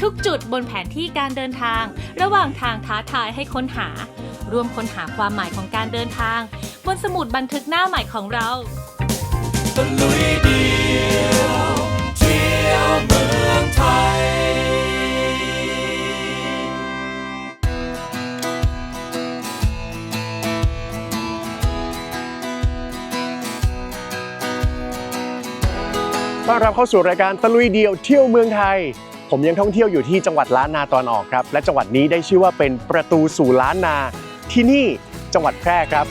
ทุกจุดบนแผนที่การเดินทาง ระหว่างทางท้าทายให้ค้นหา ร่วมค้นหาความหมายของการเดินทาง บนสมุดบันทึกหน้าใหม่ของเราตะลุยเดียวเที่ยวเมืองไทยต้อนรับเข้าสู่รายการตะลุยเดียวเที่ยวเมืองไทย ผมยังท่องเที่ยวอยู่ที่จังหวัดล้านนาตอนออกครับ และจังหวัดนี้ได้ชื่อว่าเป็นประตูสู่ล้านนาที่นี่จังหวัดแพร่ครับ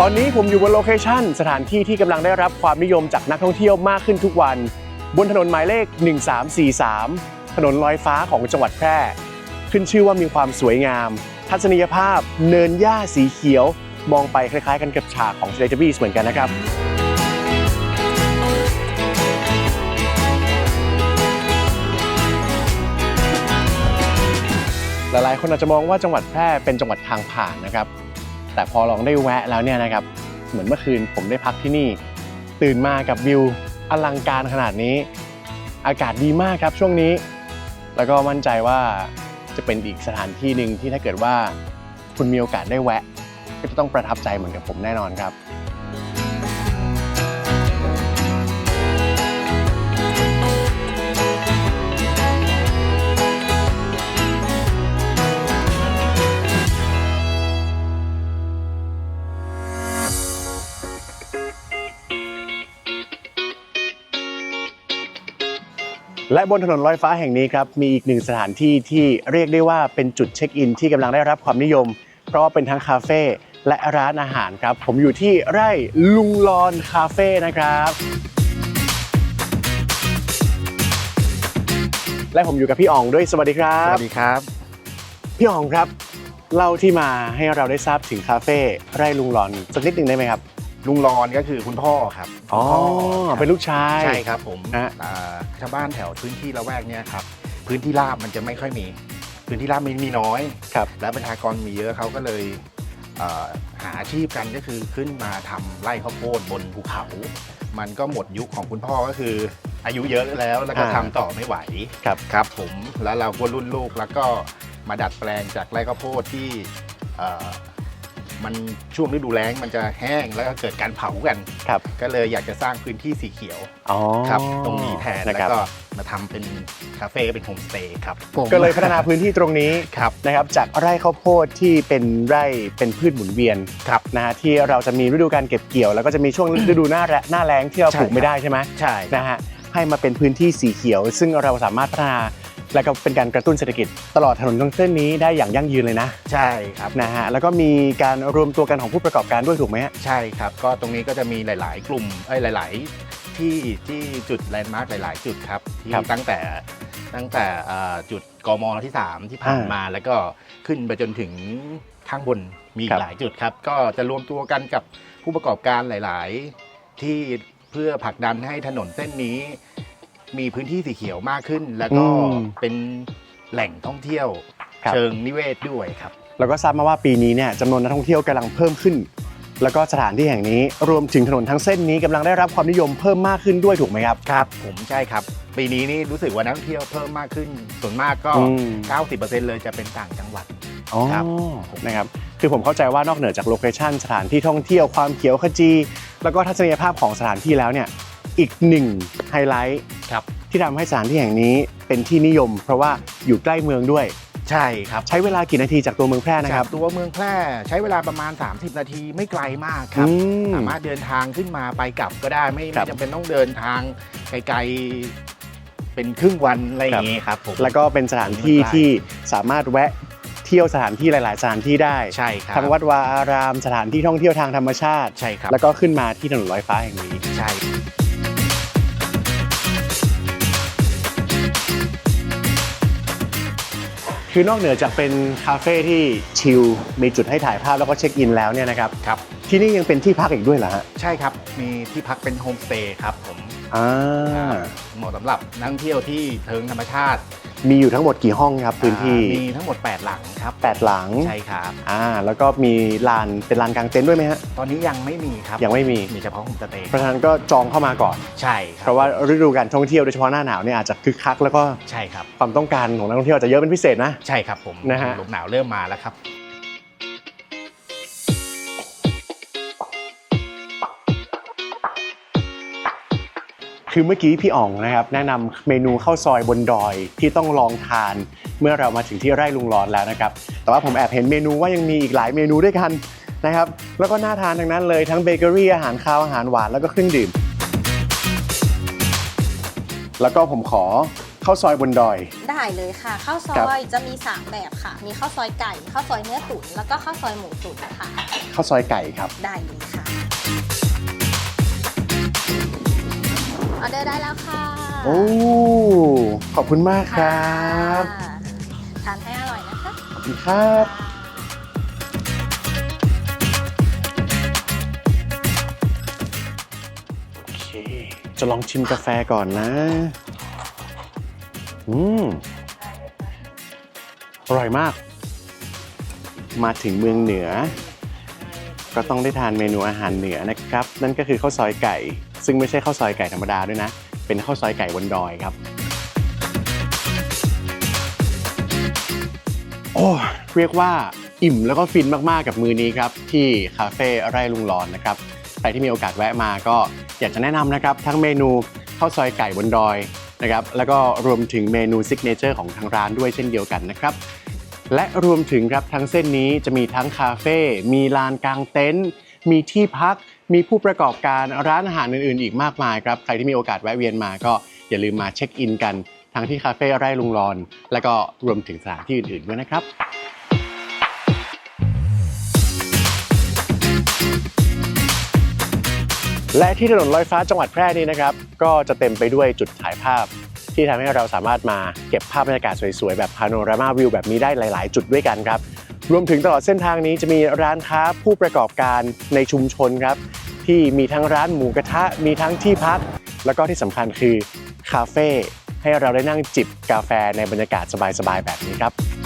ตอนนี้ผมอยู่บนโลเคชั่นสถานที่ที่กำลังได้รับความนิยมจากนักท่องเที่ยวมากขึ้นทุกวัน บนถนนหมายเลข 1343 ถนนลอยฟ้าของจังหวัดแพร่ ขึ้นชื่อว่ามีความสวยงาม ทัศนียภาพ เนินหญ้าสีเขียว มองไปคล้ายๆ กันกับฉากของ t e l e t u b b i e s เหมือนกันนะครับ หลายๆ คนอาจจะมองว่าจังหวัดแพร่เป็นจังหวัดทางผ่านนะครับ แต่พอลองได้แวะแล้วเนี่ยนะครับ เหมือนเมื่อคืนผมได้พักที่นี่ ตื่นมากับวิวอลังการขนาดนี้ อากาศดีมากครับช่วงนี้ แล้วก็มั่นใจว่าจะเป็นอีกสถานที่หนึ่งที่ถ้าเกิดว่าคุณมีโอกาสได้แวะ ก็จะต้องประทับใจเหมือนกับผมแน่นอนครับ และบนถนนลอยฟ้าแห่งนี้ครับมีอีกหนึ่งสถานที่ที่เรียกได้ว่าเป็นจุดเช็คอินที่กำลังได้รับความนิยม เพราะว่าเป็นทั้งคาเฟ่และร้านอาหารครับ ผมอยู่ที่ไร่ลุงลอนคาเฟ่นะครับ และผมอยู่กับพี่อ๋องด้วยสวัสดีครัสบวัสดีครับ พี่อ๋องครับเล่าที่มาให้เราได้ทราบถึงคาเฟ่ไร่ลุงลอนสักนิดหนึ่งได้ไหมครับ ลุงรอนก็คือคุณพ่อครับอ๋อคุณพ่ครับเป็นลูกชาย ใช่ครับผมฮะ อ่าชาวบ้านแถวพื้นที่ละแวกเนี้ยครับพื้นที่ราบมันจะไม่ค่อยมี พื้นที่ราบมีมีน้อย ครับ และประชากรมีเยอะเขาก็เลยเอ่อหาอาชีพกันก็คือขึ้นมาทำไร่ข้าวโพดบนภูเขา มันก็หมดยุคของคุณพ่อก็คือ อายุเยอะแล้วแล้วก็อ่าทำต่อไม่ไหวครับ ครับผมแล้วเราก็รุ่นลูกแล้วก็มาดัดแปลงจากไร่ข้าวโพดที่เอ่อ มันช่วงฤดูแล้งมันจะแห้งแล้วก็เกิดการเผากัน ครับก็เลยอยากจะสร้างพื้นที่สีเขียวอ๋อครับตรงนี้แทนนะแล้วครับก็มาทำเป็นคาเฟ่เป็นโฮมสเตย์ครับผมก็เลยพัฒนาพื้นที่ตรงนี้ครับ นะครับจากไร่ข้าวโพดที่เป็นไร่เป็นพืชหมุนเวียนครับนะฮะที่เราจะมีฤดูการเก็บเกี่ยวแล้วก็จะมีช่วงฤดูหน้าแรหน้าแล้งที่เราใช่ปลูกไม่ครับได้ใช่ไหมใช่ นะฮะให้มาเป็นพื้นที่สีเขียว ซึ่งเราสามารถพัฒนา และก็เป็นการกระตุ้นเศรษฐกิจตลอดถนนตรงเส้นนี้ได้อย่างยั่งยืนเลยนะใช่ครับนะฮะแล้วก็มีการรวมตัวกันของผู้ประกอบการด้วยถูกไหมฮะใช่ครับ ก็ตรงนี้ก็จะมีหลาย ๆ กลุ่มเอ้ยหลาย ๆ ที่ที่จุดแลนด์มาร์คหลาย ๆ จุดครับที่ครับตั้งแต่ตั้งแต่เอ่อจุดกมที่ 3 ที่ผ่านอ่ามมาแล้วก็ขึ้นไปจนถึงข้างบนมีอีครักบหลายจุดครับ ก็จะรวมตัวกันกับผู้ประกอบการหลาย ๆ ที่เพื่อผลักดันให้ถนนเส้นนี้ มีพื้นที่สีเขียวมากขึ้น แล้วก็อืม เป็นแหล่งท่องเที่ยว ครับ เชิงนิเวศด้วยครับ แล้วก็ทราบมาว่าปีนี้เนี่ยจำนวนนักท่องเที่ยวกำลังเพิ่มขึ้น แล้วก็สถานที่แห่งนี้รวมถึงถนนทั้งเส้นนี้กำลังได้รับความนิยมเพิ่มมากขึ้นด้วยถูกไหมครับ ครับ ผมใช่ครับ ปีนี้นี่รู้สึกว่านักท่องเที่ยวเพิ่มมากขึ้น ส่วนมากก็ อืม 90%เลยจะเป็นต่างจังหวัด อ๋อครับ นะครับคือผมเข้าใจว่านอกเหนือจากโลเคชันสถานที่ท่องเที่ยวความเขียวขจีแล้วก็ทัศนียภาพของสถานที่แล้วเนี่ย อีกหนึ่งไฮไลท์ครับที่ทำให้สถานที่แห่งนี้เป็นที่นิยม เพราะว่าอยู่ใกล้เมืองด้วย ใช่ครับใช้เวลากี่นาทีจากตัวเมืองแพร่นะคจารักบตัวเมืองแพร่ใช้เวลาประมาณ 30 นาทีไม่ไกลมากครับ อืม สามารถเดินทางขึ้นมาไปกลับก็ได้ไม่ครัไม่บ จำเป็นต้องเดินทางไกลๆเป็นครึ่งวันอะไรอย่างเงี้ยครับผมแล้วก็เป็นสถานที่ไม่ไกลที่สามารถแวะเที่ยวสถานที่หลาย ๆ สถานที่ได้ใช่ครับทั้งวัดวาอารามสถานที่ท่องเที่ยวทางธรรมชาติ ใช่ครับแล้วก็ขึ้นมาที่ถนนลอยฟ้าแห่งนี้ ใช่ คือนอกเหนือจากเป็นคาเฟ่ที่ชิลมีจุดให้ถ่ายภาพแล้วก็เช็คอินแล้วเนี่ยนะครับครับ ที่นี่ยังเป็นที่พักอีกด้วยเหรอฮะใช่ครับ มีที่พักเป็นโฮมสเตย์ครับผมอ่า เหมาะสำหรับนักท่องเที่ยวที่เทิงธรรมชาติ มีอยู่ทั้งหมดกี่ห้องครับพื้นที่อ่ามีทั้งหมด 8 หลังครับแปดหลังใช่ครับอ่าแล้วก็มีลานเป็นลานกลางเต็นท์ด้วยไหมฮะตอนนี้ยังไม่มีครับยังไม่มีมีเฉพาะโฮมสเตย์เพราะฉะนั้นก็จองเข้ามาก่อนใช่คเพรับราะว่าฤดูการท่องเที่ยวโดยเฉพาะหน้าหนาวเนี่ยอาจจะคึกคักแล้วก็ใช่ครับความต้องการของนักท่องเที่ยวอาจจะเยอะเป็นพิเศษนะใช่ครับผมนะฮะลมหนาวเริ่มมาแล้วครับ คือเมื่อกี้พี่อ๋องนะครับแนะนำเมนูข้าวซอยบนดอยที่ต้องลองทาน เมื่อเรามาถึงที่ไร่ลุงรอนแล้วนะครับ แต่ว่าผมแอบเห็นเมนูว่ายังมีอีกหลายเมนูด้วยกันนะครับ แล้วก็น่าทานทั้งนั้นเลยทั้งเบเกอรี่อาหารคาวอาหารหวานแล้วก็เครื่องดื่ม แล้วก็ผมขอข้าวซอยบนดอย ได้เลยค่ะข้าวซครับอยจะมี 3 แบบค่ะ มีข้าวซอยไก่ข้าวซอยเนื้อตุ๋นแล้วก็ข้าวซอยหมูตุ๋นค่ะข้าวซอยไก่ครับได้เลยค่ะ เดอร์ได้แล้วค่ะโอ้ ขอบคุณมากครับค่ะทานให้อร่อยนะคะขอบคุณครับ โอเค จะลองชิมกาแฟก่อนนะ อืม อร่อยมาก มาถึงเมืองเหนือ ก็ต้องได้ทานเมนูอาหารเหนือนะครับ นั่นก็คือข้าวซอยไก่ ซึ่งไม่ใช่ข้าวซอยไก่ธรรมดาด้วยนะ เป็นข้าวซอยไก่บนดอยครับ โอ้เรียกว่าอิ่มแล้วก็ฟินมากๆกับมือนี้ครับ ที่คาเฟ่ไร่ลุงรอนนะครับใครที่มีโอกาสแวะมาก็อยากจะแนะนำนะครับ ทั้งเมนูข้าวซอยไก่บนดอยนะครับแล้วก็รวมถึงเมนูซิกเนเจอร์ของทางร้านด้วยเช่นเดียวกันนะครับและรวมถึงครับทั้งเส้นนี้จะมีทั้งคาเฟ่ มีลานกลางเต็นท์ มีที่พัก มีผู้ประกอบการร้านอาหารอื่นๆ อีกมากมายครับ ใครที่มีโอกาสแวะเวียนมาก็อย่าลืมมาเช็คอินกัน ทั้งที่คาเฟ่ไร่ลุงรอน และก็รวมถึงสถานที่อื่นๆด้วยนะครับและที่ถนนลอยฟ้าจังหวัดแพร่นี้นะครับ ก็จะเต็มไปด้วยจุดถ่ายภาพ ที่ทำให้เราสามารถมาเก็บภาพบรรยากาศสวยๆ แบบพาโนรามาวิวแบบนี้ได้หลาย ๆ จุดด้วยกันครับ รวมถึงตลอดเส้นทางนี้จะมีร้านค้าผู้ประกอบการในชุมชนครับ ที่มีทั้งร้านหมูกระทะมีทั้งที่พัก แล้วก็ที่สำคัญคือคาเฟ่ให้เราได้นั่งจิบกาแฟในบรรยากาศสบายๆแบบนี้ครับ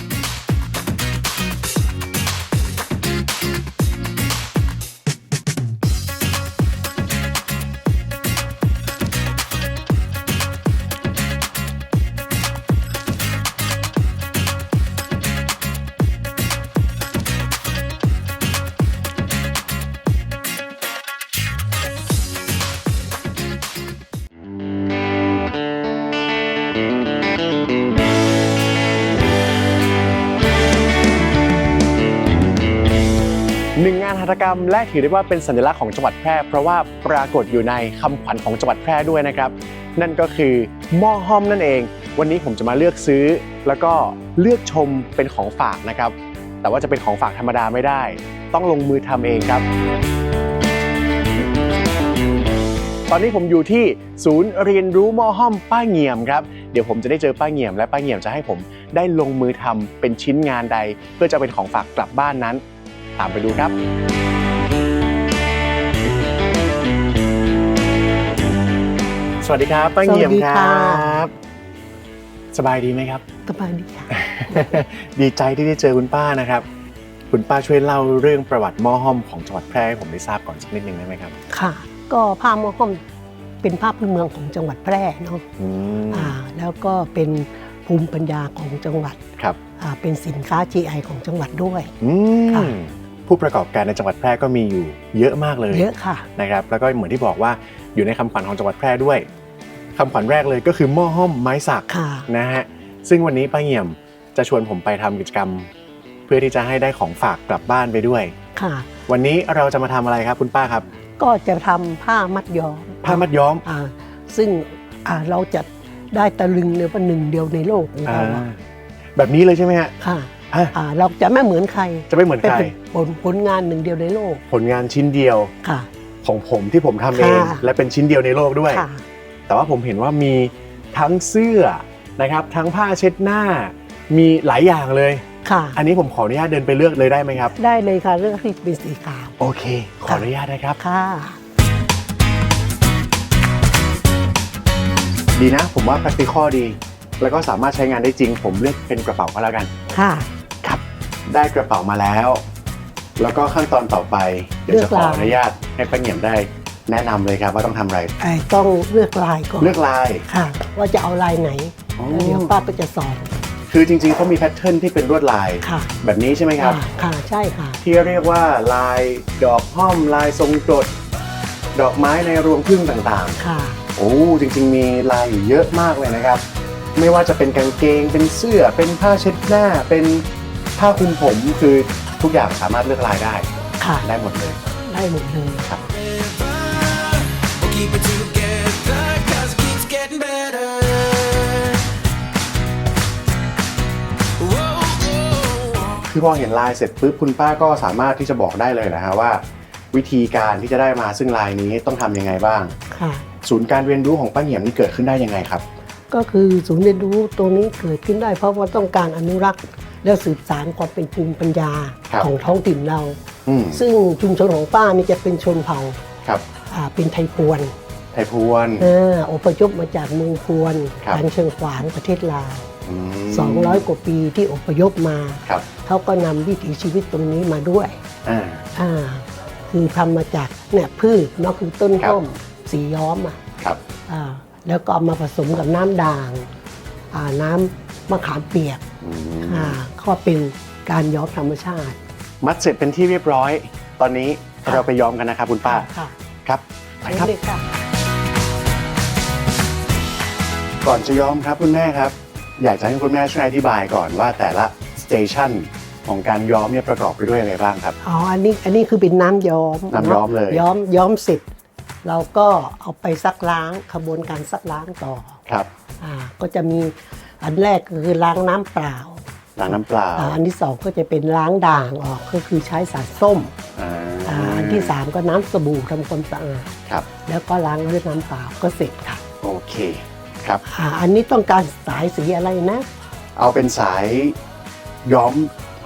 ตกรรม และถือได้ว่าเป็นสัญลักษณ์ของจังหวัดแพร่ เพราะว่าปรากฏอยู่ในคำขวัญของจังหวัดแพร่ด้วยนะครับ นั่นก็คือหม้อห้อมนั่นเอง วันนี้ผมจะมาเลือกซื้อ แล้วก็เลือกชมเป็นของฝากนะครับ แต่ว่าจะเป็นของฝากธรรมดาไม่ได้ ต้องลงมือทำเองครับ ตอนนี้ผมอยู่ที่ศูนย์เรียนรู้หม้อห้อมป้าเงี่ยมครับเดี๋ยวผมจะได้เจอป้าเงี่ยมและป้าเงี่ยมจะให้ผมได้ลงมือทำเป็นชิ้นงานใด เพื่อจะเป็นของฝากกลับบ้านนั้น ตามไปดูครับสวัสดีครับป้าเงี่ยมสวัสดีคค่ะรับ สบายดีไหมครับสบายดีค่ะ ดีใจที่ได้เจอคุณป้านะครับ คุณป้าช่วยเล่าเรื่องประวัติหม้อห้อมของจังหวัดแพร่ให้ผมได้ทราบก่อนสักนิดนึงได้ไหมครับ ค่ะ ก็ผ้าหม้อห้อมเป็นผ้าพื้นเมืองของจังหวัดแพร่เนาะอืมอ่าแล้วก็เป็นภูมิปัญญาของจังหวัดครับอ่าเป็นสินค้า GI ของจังหวัดด้วยอืค่ะม ผู้ประกอบการในจังหวัดแพร่ก็มีอยู่เยอะมากเลยเยอะค่ะนะครับแล้วก็เหมือนที่บอกว่าอยู่ในคำขวัญของจังหวัดแพร่ด้วยคำขวัญแรกเลยก็คือหม้อห้อมไม้สักค่ะ นะฮะซึ่งวันนี้ป้าเงี่ยมจะชวนผมไปทำกิจกรรม เพื่อที่จะให้ได้ของฝากกลับบ้านไปด้วย ค่ะ วันนี้เราจะมาทำอะไรครับคุณป้าครับ ก็จะทำผ้ามัดย้อมผ้ามัดย้อมอ่าซึ่งอ่าเราจะได้ตะลึงเลยว่าหนึ่งเดียวในโลกของอ่าเราอะแบบนี้เลยใช่ไหมฮะ ค่ะ อะอ่าเราจะไม่เหมือนใครจะไม่เหมือนเป็นใคร ผลผลงานหนึ่งเดียวในโลกผลงานชิ้นเดียวค่ะ ของผมที่ผมทำเอง ค่ะ และเป็นชิ้นเดียวในโลกด้วย ค่ะ แต่ว่าผมเห็นว่ามีทั้งเสื้อนะครับ ทั้งผ้าเช็ดหน้า มีหลายอย่างเลย ค่ะ อันนี้ผมขออนุญาตเดินไปเลือกเลยได้ไหมครับ ได้เลยค่ะเรื่องที่เป็นสีขาวโอเค ขออนุญาตนะครับ ค่ะ ดีนะ ผมว่า practical ดี แล้วก็สามารถใช้งานได้จริง ผมเลือกเป็นกระเป๋าก็แล้วกัน ค่ะครับ ได้กระเป๋ามาแล้ว แล้วก็ขั้นตอนต่อไป เดี๋ยวจะขออนุญาตให้ป้าเหงี่ยมได้แนะนำเลยครับว่าต้องทำอะไรไอ้ต้องเลือกลายก่อนเลือกลายค่ะ ว่าจะเอาลายไหนอ๋อแล้วเดี๋ยวป้าก็จะสอนคือจริงๆเขามีแพทเทิร์นที่เป็นลวดลายค่ะแบบนี้ใช่ไหมครับค่ะค่ะใช่ค่ะ ที่เรียกว่าลายดอกห้อมลายทรงกรดดอกไม้ในรวงพึ่งต่างค่ะๆโอ้จริงๆมีลายอยู่เยอะมากเลยนะครับ ไม่ว่าจะเป็นกางเกงเป็นเสื้อเป็นผ้าเช็ดหน้าเป็น ผ้าคลุมผมคือทุกอย่างสามารถเลือกลายได้ค่ะ ได้หมดเลย ได้หมดเลย We'll keep it together, cause it keeps getting better. Whoa, whoa. คือพอเห็นลายเสร็จปุ๊บคุณป้าก็สามารถที่จะบอกได้เลยนะฮะว่า วิธีการที่จะได้มาซึ่งลายนี้ต้องทำยังไงบ้าง ค่ะ ศูนย์การเรียนรู้ของป้าเหงียมนี่เกิดขึ้นได้ยังไงครับ ก็คือศูนย์เรียนรู้ตัวนี้เกิดขึ้นได้เพราะว่าต้องการอนุรักษ์ และสืบสานความเป็นภูมิปัญญาครับของท้องถิ่นเรา อืม ซึ่งชุมชนของป้านี่จะเป็นชนเผ่าครับ อ่าเป็นไทยพวนไทยพวนอ่าอพยพมาจากเมืองพวนครับทางเชิงขวางประเทศลาว ม200 กว่าปีที่อพยพมา ครับเขาก็นำวิถีชีวิตตรงนี้มาด้วย อ่า อ่า คือทำมาจากเนี่ยพืชเนาะคือต้นครับส้มสีย้อมอะครับ อ่าแล้วก็เอามาผสมกับน้ำด่างอ่าน้ำมะขามเปียก อืมอ่าก็เป็นการย้อมธรรมชาติ มัดเสร็จเป็นที่เรียบร้อย ตอนนี้ครับเราไปย้อมกันนะครับคุณป้าค่ะครับไปครับ เลยค่ะ ก่อนจะย้อมครับคุณแม่ครับ อยากจะให้คุณแม่ช่วยอธิบายก่อนว่าแต่ละสเตชันของการย้อมเนี่ยประกอบไปด้วยอะไรบ้างครับ อ๋อ อันนี้ อันนี้คือเป็นน้ำย้อมน้ำย้อมเลย ย้อม ย้อมเสร็จ เราก็เอาไปซักล้างขบวนการซักล้างต่อ ครับ อ่า ก็จะมี อันแรกก็คือล้างน้ำเปล่าล้างน้ำเปล่าอ่าอันที่สองก็จะเป็นล้างด่างออกก็คือใช้สารส้มอ่าอ่าอันที่สามก็น้ำสบู่ทำความสะอาดครับ แล้วก็ล้างด้วยน้ำเปล่าก็เสร็จค่ะโอเคครับ อ่าอันนี้ต้องการสายสีอะไรนะเอาเป็นสายย้อม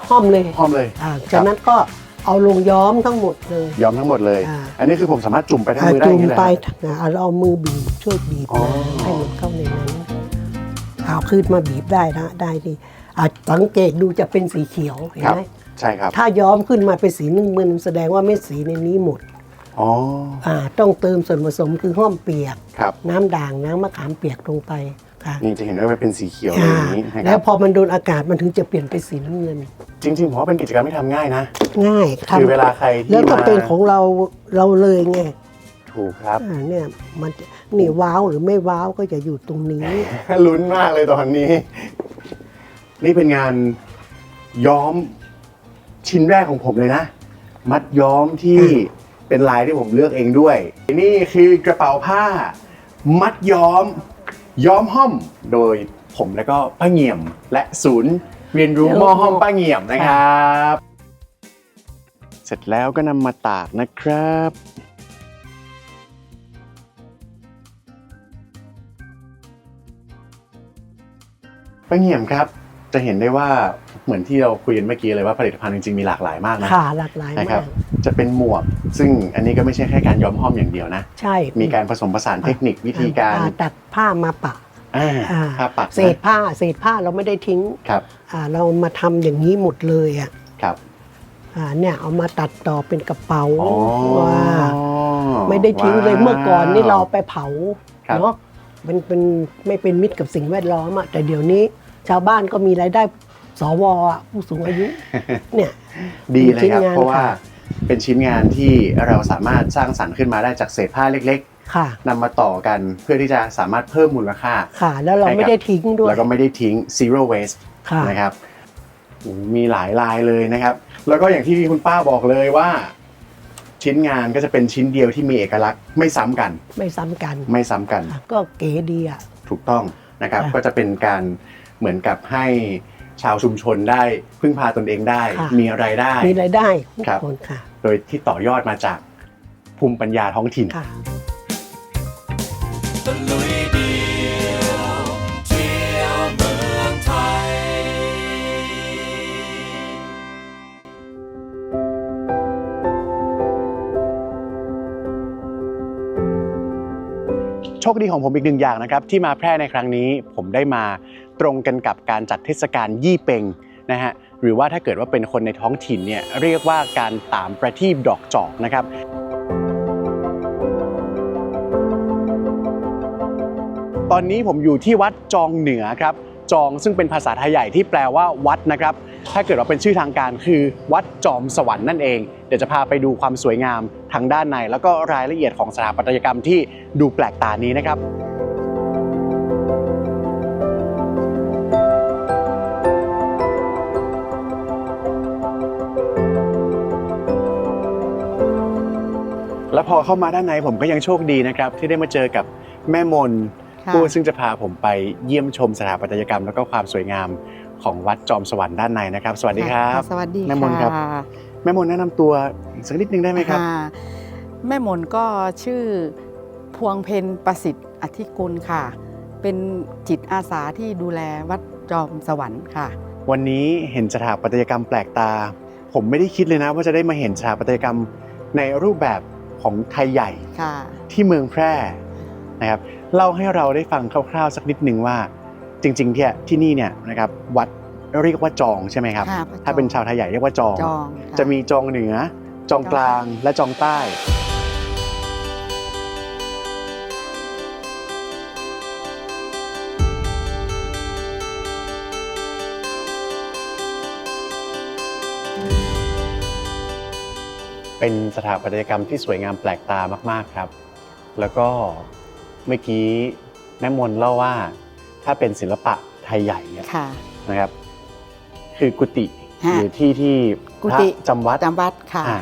ห้อมเลยห้อมเลย อ่าจากนั้นก็เอาลงย้อมทั้งหมดเลย ย้อมทั้งหมดเลย อ่า อันนี้คือผมสามารถจุ่มไปทั้งอ่ามือได้อจุ่ย่ามงนี้เลยไปฮะอ่าเราเอามือบีบช่วยบีบอ๋อ นะให้มันเข้าในนั้น เอาขึ้นมาบีบได้นะได้ดีอ่าสังเกตดูจะเป็นสีเขียวเห็นครับไหมใช่ครับ ถ้าย้อมขึ้นมาเป็นสีนึ่งมันแสดงว่าเม็ดสีในนี้หมดอ๋ออ่าต้องเติมส่วนผสมคือห้อมเปียกครับน้ำด่างน้ำมะขามเปียกลงไปค่ะนี่จะเห็นว่ามันเป็นสีเขียวออ่าย่างนี้นะคแล้รัวบพอมันโดนอากาศมันถึงจะเปลี่ยนเป็นสีน้ำเงิน จริงๆผมว่าเป็นกิจกรรมที่ทำง่ายนะ ง่ายคือเวลาใครที่แล้วก็มาเป็นของเราเราเลยไง ถูกครับ อ่าเนี่ยมันจะนี่ว้าวหรือไม่ว้าวก็จะอยู่ตรงนี้ ลุ้นมากเลยตอนนี้ นี่เป็นงานย้อมชิ้นแรกของผมเลยนะ มัดย้อมที่เป็นลายที่ผมเลือกเองด้วย นี่คือกระเป๋าผ้า มัดย้อม ย้อมห้อมโดยผมแล้วก็ป้าเงี่ยมและศูนย์เรียนรู้หม้อห้อมป้าเงี่ยมนะครับ เสร็จแล้วก็นำมาตากนะครับ ป้าเงี่ยมครับ จะเห็นได้ว่าเหมือนที่เราคุยกันเมื่อกี้เลยว่าผลิตภัณฑ์จริงๆมีหลากหลายมากนะค่ะหลากหลายนะคมารับ กจะเป็นหมวก ซึ่งอันนี้ก็ไม่ใช่แค่การย้อมห้อมอย่างเดียวนะ ใช่มีการผสมผสานเทคนิควิธีการอ่ตัดผ้ามาปะ อ่าอ่า ผ้าปักเศษผ้าเศษผ้าเราไม่ได้ทิ้งครับอ่าเรามาทำอย่างนี้หมดเลยอะครับอ่าเนี่ยเอามาตัดต่อเป็นกระเป๋าอ๋อว่าไม่ได้ทิ้งเลยว้าว เมื่อก่อนนี่เราเอาไปเผาครับ เนาะ มันเป็นไม่เป็นมิตรกับสิ่งแวดล้อมอะแต่เดี๋ยวนี้ ชาวบ้านก็มีรายได้สวอะผู้สูงอายุ เนี่ย ดีเลยครับชิ้นงานเพราะว่าค่ะเป็นชิ้นงานที่เราสามารถสร้างสรรค์ขึ้นมาได้จากเศษผ้าเล็กค่ะๆนำมาต่อกันเพื่อที่จะสามารถเพิ่มมูลค่า ค่ะ แล้วเราใช่ครับไม่ได้ทิ้งด้วย แล้วก็ไม่ได้ทิ้ง zero waste ค่ะนะครับโอ้มีหลายลายเลยนะครับ แล้วก็อย่างที่คุณป้าบอกเลยว่า ชิ้นงานก็จะเป็นชิ้นเดียวที่มีเอกลักษณ์ไม่ซ้ำกัน ไม่ซ้ำกันไม่ซ้ำกัน ค่ะก็เก๋ดีอะ ถูกต้องนะครับค่ะก็จะเป็นการเหมือนกับให้ชาวชุมชนได้พึ่งพาตนเองได้ ค่ะ มีรายได้ มีรายได้ทุกครับ คนค่ะโดยที่ต่อยอดมาจากภูมิปัญญาท้องถิ่น ค่ะ ตะลุย คดีของผมอีกหนึ่งอย่างนะครับที่มาแพร่ในครั้งนี้ผมได้มาตรงกันกับการจัดเทศกาลยี่เปงนะฮะหรือว่าถ้าเกิดว่าเป็นคนในท้องถิ่นเนี่ยเรียกว่าการตามประทีปดอกจอกนะครับตอนนี้ผมอยู่ที่วัดจองเหนือครับ จองซึ่งเป็นภาษาไทยใหญ่ที่แปลว่าวัดนะครับ ถ้าเกิดว่าเป็นชื่อทางการคือวัดจอมสวรรค์นั่นเอง เดี๋ยวจะพาไปดูความสวยงามทางด้านใน แล้วก็รายละเอียดของสถาปัตยกรรมที่ดูแปลกตานี้นะครับแล้วพอเข้ามาด้านในผมก็ยังโชคดีนะครับ ที่ได้มาเจอกับแม่มนค่ะผู้ซึ่งจะพาผมไปเยี่ยมชมสถาปัตยกรรม แล้วก็ความสวยงาม ของวัดจอมสวรรค์ด้านในนะครับ สวัสดีครับะสวัสดีแม่มนครับค่ะแม่มนแนะนำตัวอีกสักนิดนึงได้ไหมครับค่ะแม่มนก็ชื่อพวงเพนประสิทธิ์อธิกุลค่ะ เป็นจิตอาสาที่ดูแลวัดจอมสวรรค์ค่ะ วันนี้เห็นสถาปัตยกรรมแปลกตา ผมไม่ได้คิดเลยนะ ว่าจะได้มาเห็นสถาปัตยกรรมในรูปแบบของไทยใหญ่ค่ะที่เมืองแพร่นะครับเล่าให้เราได้ฟังคร่าวๆสักนิดนึงว่า จริงๆที่ที่นี่เนี่ยนะครับวัดเรียกว่าจองใช่ไหมครับ ค่ะพระจองถ้าเป็นชาวไทยใหญ่เรียกว่าจอง จองค่ จะมีจองเหนือ จองกลางและจองใต้ เป็นสถาปัตยกรรมที่สวยงามแปลกตามาก ๆ ครับ แล้วก็เมื่อกี้แม่มนเล่าว่า ถ้าเป็นศิลปะไทยใหญ่เนี่ยค่ะ นะครับ คือกุฏิฮะ หรือที่ที่กุฏิพระจำวัดจำวัดค่ะอ่า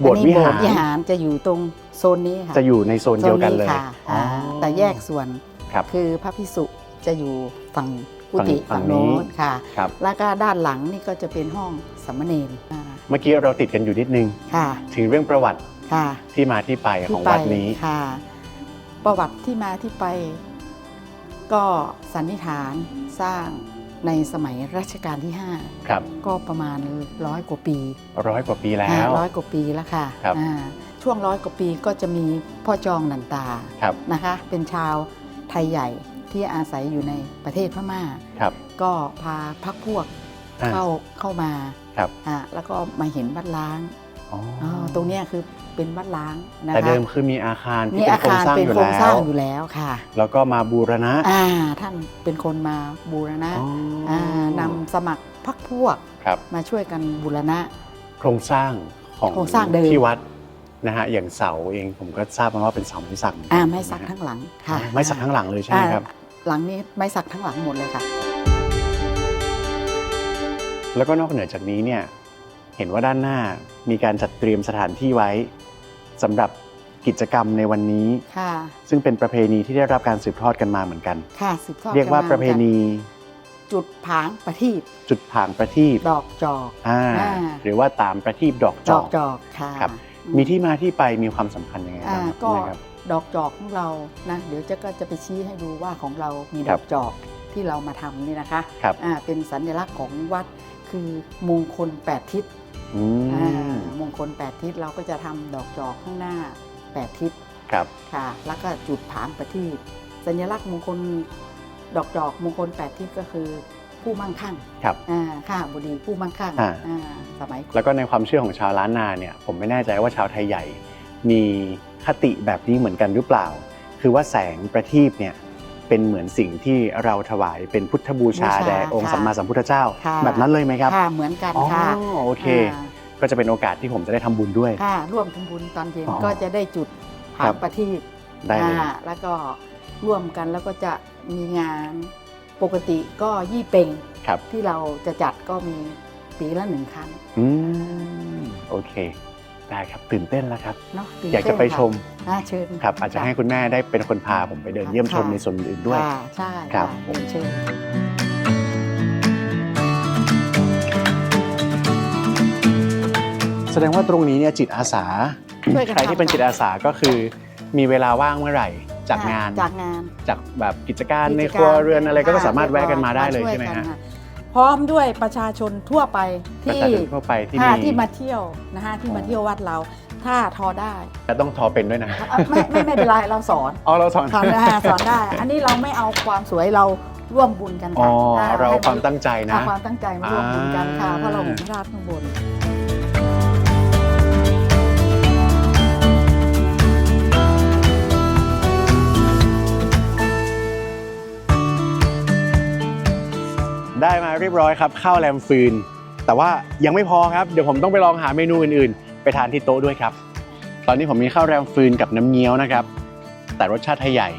โบสถ์อันวินี้โบหาสถ์รวิหารจะอยู่ตรงโซนนี้ค่ะจะอยู่ในโซนเดียวกันเลยโซค่ะอ๋ออ่าแต่แยกส่วนครับ คือพระพิสุจะอยู่ฝั่งกุฏิฝั่ฝั่งงนี้ โน้นค่ะ ครับ แล้วก็ด้านหลังนี่ก็จะเป็นห้องสามเณรอ่าเมื่อกี้เราติดกันอยู่นิดนึง ค่ะถึงเรื่องประวัติค่ะที่มาที่ไปของวัดนี้ ที่ไปค่ะ ประวัติที่มาที่ไป ก็สันนิษฐานสร้างในสมัยรัชกาลที่ครับ5ก็ประมาณร้อยกว่าปีร้อยกว่าปีแล้วร้อยกว่าปีแล้วค่ะครับอ่าช่วงร้อยกว่าปีก็จะมีพ่อจองนันตาครับนะคะ เป็นชาวไทยใหญ่ที่อาศัยอยู่ในประเทศพม่าครับก็พาพักพวกอ่าเข้าเข้ามาครับอ่าแล้วก็มาเห็นวัดล้างอ๋อออ๋อตรงเนี้ยคือ เป็นวัดล้างนะคะแต่เดิมคือมีอาคารที่มีเป็นอาโครงคารสร้างเป็นอยู่โครงแล้สร้าวงอยู่แล้วค่ะแล้วก็มาบูรณะอ่าท่านเป็นคนมาบูรณะอ๋ออ่านำสมัครพักพวกครับ มาช่วยกันบูรณะ โครงสร้างของโครงสร้างเดิม ที่วัดนะฮะอย่างเสาเองผมก็ทราบมาว่าเป็นเสาไม้สักอ่าไม้สักทั้งหลังค่ะ ไม้สักทั้งหลังเลยใช่ไหมครับ อ่าหลังนี้ไม้สักทั้งหลังหมดเลยค่ะ แล้วก็นอกเหนือจากนี้เนี่ยเห็นว่าด้านหน้ามีการจัดเตรียมสถานที่ไว้ สำหรับกิจกรรมในวันนี้ ค่ะซึ่งเป็นประเพณีที่ได้รับการสืบทอดกันมาเหมือนกัน ค่ะสืบทอดเรียกว่ากันมประเพณีจุดผางประทีปจุดผางประทีปดอกจอกอ่าอ่าหรือว่าตามประทีปดอกจดออก กจอกค่ะครับ อืมีที่มาที่ไปมีความสำคัญยังไงอ่าบ้างครับก็นะครับ ดอกจอกของเรานะเดี๋ยวจะก็จะไปชี้ให้ดูว่าของเรามีคดรัอบกจอกที่เรามาทำนี่นะคะครับ อ่าเป็นสัญลักษณ์ของวัดคือมงคล8ทิศ อือ่ามมงคล 8 ทิศเราก็จะทำดอกจอกข้างหน้า 8 ทิศครับ ค่ะ แล้วก็จุดผางประทีปสัญลักษณ์มงคลดอกจอกมงคล 8 ทิศก็คือผู้มั่งคั่งครับอ่าข้าบดีผู้มั่งคั่งอ่า อ่าสมัยก่อนแล้วก็ในความเชื่อของชาวล้านนาเนี่ยผมไม่แน่ใจว่าชาวไทยใหญ่ มีคติแบบนี้เหมือนกันหรือเปล่า คือว่าแสงประทีปเนี่ย เป็นเหมือนสิ่งที่เราถวายเป็นพุทธบูชาบูชาแด่องค์ค่ะสัมมาสัมพุทธเจ้า ค่ะ แบบนั้นเลยไหมครับค่ะเหมือนกันอ๋อค่ะโอเคอ่าก็จะเป็นโอกาสที่ผมจะได้ทำบุญด้วย ค่ะร่วมทำบุญตอนเย็นอ๋อก็จะได้จุดครัผาบงประทีปได้เลย อ่าแล้วก็ร่วมกันแล้วก็จะมีงานปกติก็ยี่เป่งครับ ที่เราจะจัดก็มีปีละหนึ่งครั้ง อืมโอเค ได้ครับตื่นเต้นแล้วครับ เนาะตื่นอยากจะเต้นไปค่ชมอ่าเชิญครับอาจจะให้คุณแม่ได้เป็นคนพาผมไปเดินเยี่ยมชมในส่วนอื่นด้วย ค่ะใช่ครับะผม เชิญ แสดงว่าตรงนี้เนี่ยจิตอาสา ช่วยกันใครที่เป็นทำ จิตอาสาก็คือ มีเวลาว่างเมื่อไหร่จากงานจากงานจากแบบกิจการในกิจครัวเรือนอะไรก็ค่ะสามารถแวะกันมาได้เลยช่วใช่ไหมกันฮะค่ พร้อมด้วยประชาชนทั่วไปประที่ชาชนทั่วไปที่ค่ะมีที่มาเที่ยวนะฮะที่มาเที่ยววัดเรา ถ้าทอได้แต่ต้องทอเป็นด้วยนะอะไม่ไม่ไม่เป็นไรเราสอนอ๋อเราสอนสอนได้สอนได้ อันนี้เราไม่เอาความสวยเราร่วมบุญกันอ๋ค่ะอเราให้ความตั้งใจนะค่ะความตั้งใจมาร่วมบุญกันค่ะอ่าพระเราหงพระราชข้างบน ได้มาเรียบร้อยครับข้าวแรมฟืน แต่ว่ายังไม่พอครับเดี๋ยวผมต้องไปลองหาเมนูอื่นๆ ไปทานที่โต๊ะด้วยครับ ตอนนี้ผมมีข้าวแรมฟืนกับน้ำเงี้ยวนะครับ แต่รสชาติไทยใหญ่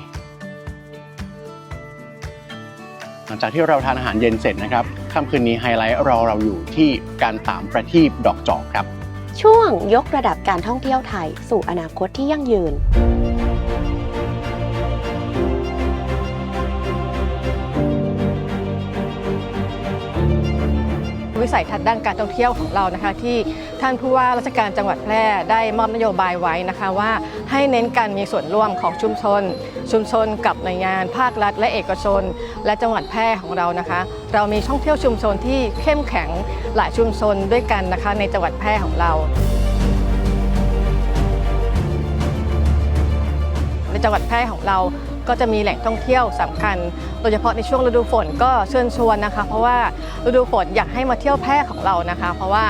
หลังจากที่เราทานอาหารเย็นเสร็จนะครับค่ำคืนนี้ไฮไลท์รอเราอยู่ที่การตามประทีปดอกจอกครับ ช่วงยกระดับการท่องเที่ยวไทยสู่อนาคตที่ยั่งยืน วิสัยทัศน์ด้านการท่องเที่ยวของเรานะคะ ที่ท่านผู้ว่าราชการจังหวัดแพร่ได้มอบนโยบายไว้นะคะว่าให้เน้นการมีส่วนร่วมของชุมชน ชุมชนกับหน่วยงานภาครัฐ และเอกชน และจังหวัดแพร่ของเรานะคะ เรามีท่องเที่ยวชุมชนที่เข้มแข็งหลายชุมชนด้วยกันนะคะในจังหวัดแพร่ของเราในจังหวัดแพร่ของเรา ก็จะมีแหล่งท่องเที่ยวสำคัญ โดยเฉพาะในช่วงฤดูฝนก็เชิญชวนนะคะ เพราะว่าฤดูฝนอยากให้มาเที่ยวแพร่ของเรานะคะ เพราะว่า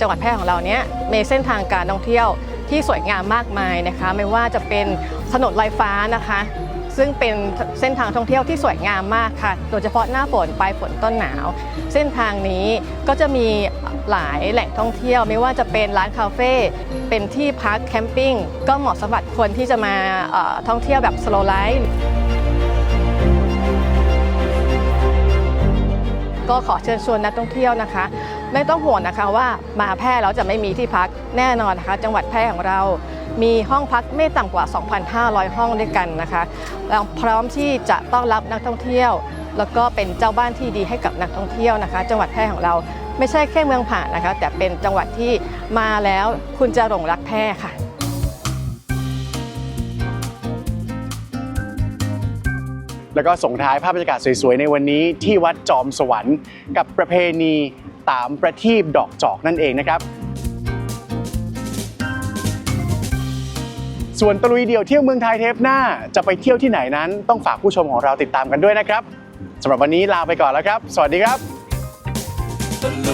จังหวัดแพร่ของเราเนี้ยมีเส้นทางการท่องเที่ยวที่สวยงามมากมายนะคะ ไม่ว่าจะเป็นถนนลอยฟ้านะคะ ซึ่งเป็นเส้นทางท่องเที่ยวที่สวยงามมากค่ะ โดยเฉพาะหน้าฝนปลายฝนต้นหนาว เส้นทางนี้ก็จะมีหลายแหล่งท่องเที่ยว ไม่ว่าจะเป็นร้านคาเฟ่ เป็นที่พักแคมปิ้งก็เหมาะสำหรับคนที่จะมาท่องเที่ยวแบบ slow life ก็ขอเชิญชวนนักท่องเที่ยวนะคะ ไม่ต้องห่วงนะคะว่ามาแพร่แล้วจะไม่มีที่พักแน่นอนนะคะ จังหวัดแพร่ของเรา มีห้องพักไม่ต่ำกว่า 2,500 ห้องด้วยกันนะคะเราพร้อมที่จะต้อนรับนักท่องเที่ยว แล้วก็เป็นเจ้าบ้านที่ดีให้กับนักท่องเที่ยวนะคะ จังหวัดแพร่ของเรา ไม่ใช่แค่เมืองผ่านนะคะ แต่เป็นจังหวัดที่มาแล้วคุณจะหลงรักแพร่ค่ะแล้วก็ส่งท้ายภาพบรรยากาศสวยๆ ในวันนี้ที่วัดจอมสวรรค์กับประเพณีตามประทีปดอกจอกนั่นเองนะครับ ส่วนตะลุยเดี่ยวเที่ยวเมืองไทยเทปหน้า จะไปเที่ยวที่ไหนนั้นต้องฝากผู้ชมของเราติดตามกันด้วยนะครับสำหรับวันนี้ลาไปก่อนแล้วครับ สวัสดีครับ ตะลุย